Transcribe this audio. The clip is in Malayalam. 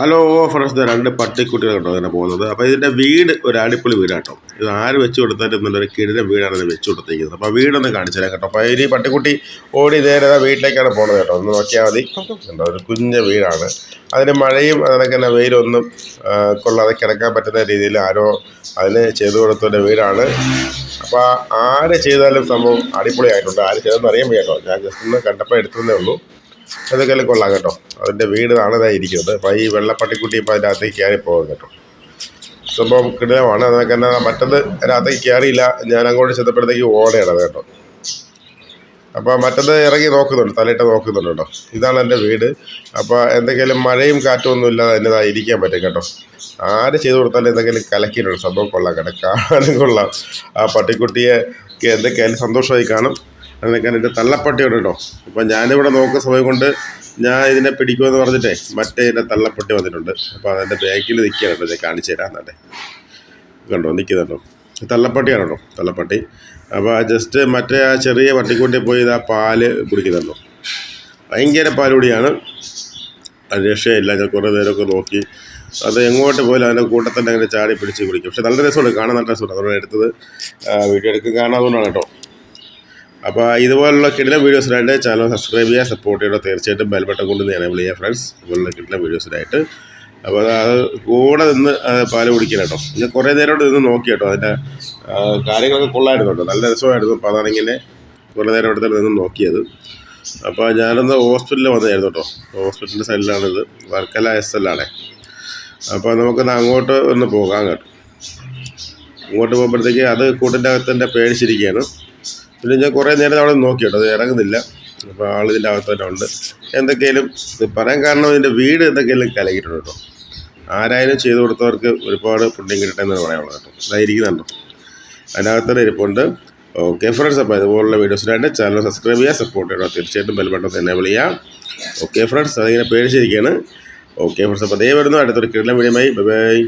ഹലോ ഫ്രണ്ട്സ് രണ്ട് പട്ടിക്കുട്ടികൾ കേട്ടോ അങ്ങനെ പോകുന്നത്. അപ്പോൾ ഇതിന്റെ വീട് ഒരു അടിപൊളി വീടാട്ടോ. ഇത് ആര് വെച്ച് കൊടുത്താലും നല്ലൊരു കിടിലെ വീടാണ് ഇത് വെച്ച് കൊടുത്തിരിക്കുന്നത്. അപ്പോൾ വീടൊന്ന് കാണിച്ചു തരാം കേട്ടോ. അപ്പോൾ ഇനി പട്ടിക്കുട്ടി ഓടി നേരെ വീട്ടിലേക്കാണ് പോകുന്നത് കേട്ടോ. ഒന്ന് നോക്കിയാൽ മതി. കണ്ടോ ഒരു കുഞ്ഞ വീടാണ്. അതിന് മഴയും അതിനൊക്കെ തന്നെ വെയിലൊന്നും കൊള്ളാതെ കിടക്കാൻ പറ്റുന്ന രീതിയിൽ ആരോ അതിന് ചെയ്തു കൊടുത്തൊരു വീടാണ്. അപ്പോൾ ആര് ചെയ്താലും സംഭവം അടിപൊളിയായിട്ടുണ്ട്. ആര് ചെയ്തെന്ന് അറിയാൻ വയ്യ കേട്ടോ. ഞാൻ ജസ്റ്റ് ഒന്ന് കണ്ടപ്പോൾ എടുത്തതേ ഉള്ളൂ. അതൊക്കെ കൊള്ളാം കേട്ടോ. അതിന്റെ വീട് ഇതാ ഇരിക്കുന്നത്. അപ്പോൾ ഈ വെള്ളപ്പട്ടിക്കുട്ടി ഇപ്പോൾ അതിന്റെ അകത്തേക്ക് കയറി പോകും കേട്ടോ. സംഭവം കിടിലമാണ്. അതൊക്കെ തന്നെ മറ്റത് രാത്രി കയറിയില്ല. ഞാൻ അങ്ങോട്ട് ചെന്നപ്പോഴത്തേക്ക് ഓടയാണ് കേട്ടോ. അപ്പോൾ മറ്റത് ഇറങ്ങി നോക്കുന്നുണ്ട്. തലയിട്ട് നോക്കുന്നുണ്ട് കേട്ടോ. ഇതാണ് എന്റെ വീട്. അപ്പോൾ എന്തെങ്കിലും മഴയും കാറ്റും ഒന്നും ഇല്ലാതെ ഇതാ ഇരിക്കാൻ പറ്റും കേട്ടോ. ആര് ചെയ്തു കൊടുത്താലും എന്തെങ്കിലും കലക്കിയിട്ടുണ്ട്. സംഭവം കൊള്ളാം കേട്ടോ. കാണാനും കൊള്ളാം. ആ പട്ടിക്കുട്ടിയെ ക്ക് എന്തൊക്കെയായാലും സന്തോഷമായി കാണും. അതിനൊക്കെ എന്റെ തള്ളപ്പട്ടിയുണ്ട് കേട്ടോ അപ്പോൾ ഞാനിവിടെ നോക്കുന്ന സമയം കൊണ്ട് ഞാൻ ഇതിനെ പിടിക്കുമെന്ന് പറഞ്ഞിട്ടേ മറ്റേ ഇതിന്റെ തള്ളപ്പട്ടി വന്നിട്ടുണ്ട്. അപ്പോൾ അതിന്റെ ബാക്കിൽ നിൽക്കുകയാണ് കേട്ടോ. ഞാൻ കാണിച്ചു തരാം എന്നെ കണ്ടോ നിൽക്കുന്നുണ്ടോ? തള്ളപ്പട്ടിയാണ് കേട്ടോ തള്ളപ്പട്ടി അപ്പോൾ ജസ്റ്റ് മറ്റേ ആ ചെറിയ പട്ടിക്കുട്ടി പോയി ഇത് ആ പാൽ കുടിക്കുന്നുണ്ടോ. ഭയങ്കര പാലുകൂടിയാണ് അത് രക്ഷയില്ല ഞാൻ കുറേ നേരമൊക്കെ നോക്കി. അത് എങ്ങോട്ട് പോയാലും അതിന്റെ കൂട്ടത്തന്നെ അങ്ങനെ ചാടി പിടിച്ച് കുടിക്കും. പക്ഷെ നല്ല രസമുണ്ട് കാണാൻ നല്ല രസമുണ്ട്. അതുകൊണ്ട് എടുത്തത് വീഡിയോ എടുക്കും. കാണാതുകൊണ്ടാണ് കേട്ടോ. അപ്പോൾ ഇതുപോലുള്ള കിടിലം വീഡിയോസിനായിട്ട് ചാനൽ സബ്സ്ക്രൈബ് ചെയ്യുക സപ്പോർട്ട് ചെയ്യുക തീർച്ചയായിട്ടും ബെൽബട്ടൺ കൊണ്ട് ഞാൻ വിളിക്കുക ഫ്രണ്ട്സ് ഇതുപോലുള്ള കിടിലം വീഡിയോസിനായിട്ട് അപ്പോൾ അത് കൂടെ നിന്ന് പാൽ കുടിക്കണം കേട്ടോ. ഞാൻ കുറേ നേരം നിന്ന് നോക്കി കേട്ടോ. അതിന്റെ കാര്യങ്ങളൊക്കെ കൊള്ളായിരുന്നു കേട്ടോ നല്ല രസമായിരുന്നു. അപ്പോൾ അതാണ് കുറേ നേരം തന്നെ നിന്ന് നോക്കിയത്. അപ്പോൾ ഞാനൊന്ന് ഹോസ്പിറ്റലിൽ വന്നായിരുന്നു കേട്ടോ. ഹോസ്പിറ്റലിന്റെ സൈഡിലാണിത്. വർക്കല എസ് എൽ ആണേ. അപ്പോൾ നമുക്കൊന്ന് അങ്ങോട്ട് ഒന്ന് പോകാം കേട്ടോ. അങ്ങോട്ട് പോകുമ്പോഴത്തേക്ക് അത് കൂട്ടിന്റെ അകത്തിന്റെ പേടിച്ചിരിക്കുകയാണ്. പിന്നെ ഞാൻ കുറേ നേരം അവിടെ നോക്കി കേട്ടോ അത് ഇറങ്ങുന്നില്ല. അപ്പോൾ ആൾ ഇതിന്റെ അകത്ത് തന്നെ ഉണ്ട്. എന്തൊക്കെയാലും ഇത് പറയാൻ കാരണം ഇതിന്റെ വീട് എന്തൊക്കെയാലും കലകിയിട്ടുണ്ട് കേട്ടോ. ആരായാലും ചെയ്തു കൊടുത്തവർക്ക് ഒരുപാട് പുണ്യം കിട്ടട്ടെ എന്ന് പറയാനുള്ളത് കേട്ടോ. അതായിരിക്കുന്നുണ്ടോ അതിനകത്ത് തന്നെ ഇരിപ്പുണ്ട്. ഓക്കെ ഫ്രണ്ട്സ് അപ്പോൾ ഇതുപോലുള്ള വീഡിയോസിനായിട്ട് ചാനൽ സബ്സ്ക്രൈബ് ചെയ്യുക സപ്പോർട്ട് ചെയ്യണം. തീർച്ചയായിട്ടും ബെൽ ബട്ടൺ തന്നെ വിളിയാം ഓക്കെ ഫ്രണ്ട്സ് അതിങ്ങനെ പേടിച്ചിരിക്കുകയാണ്. ഓക്കെ ഫ്രണ്ട്സ് അപ്പോൾ അതേ വരുന്നു. അടുത്തൊരു കിടലം വീഡിയോമായി ബൈ ബൈ